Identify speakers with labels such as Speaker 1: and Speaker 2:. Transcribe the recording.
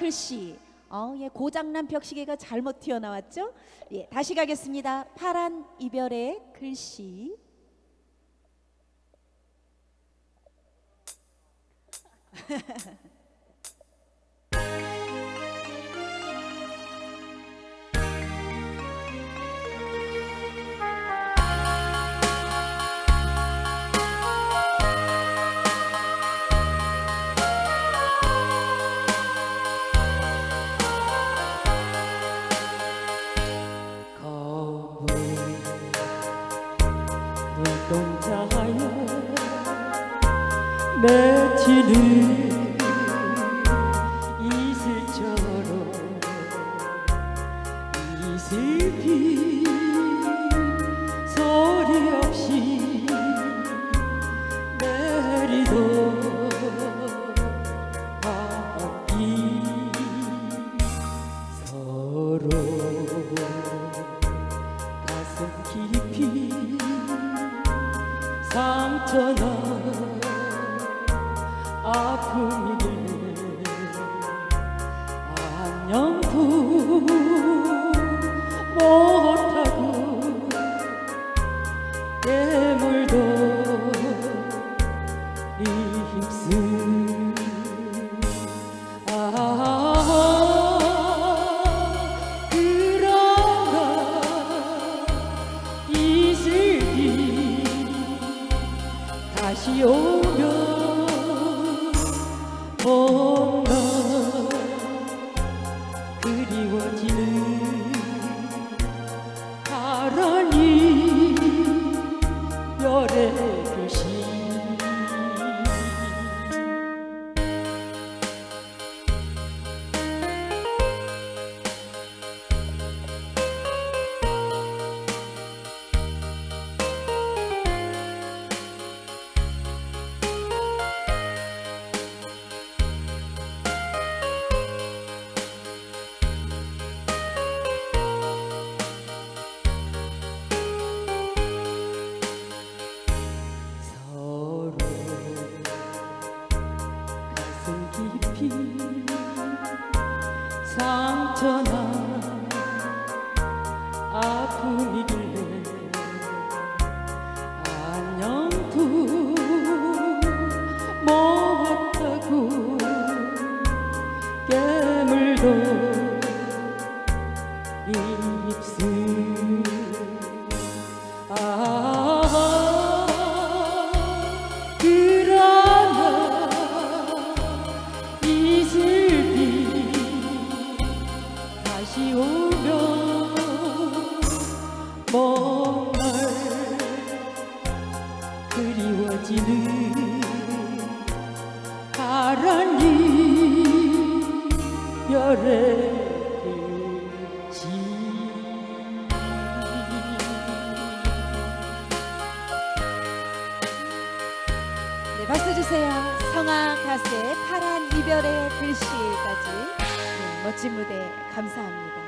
Speaker 1: 글씨. 어, 예, 고장난 벽시계가 잘못 튀어나왔죠? 예, 다시 가겠습니다. 파란 이별의 글씨.
Speaker 2: 맺히는 이슬처럼 이슬비 소리 없이 내리던 밤비 서로 가슴 깊이 상처나 아픔이길 안녕도 못하고 깨물도 입술 아 그런가 이슬이 다시 오면 뭔가 그리워지는 파란이 별의 상처나 아픔이 길
Speaker 1: 네, 박수 주세요. 성악 가수의 파란 이별의 글씨까지 네, 멋진 무대 감사합니다.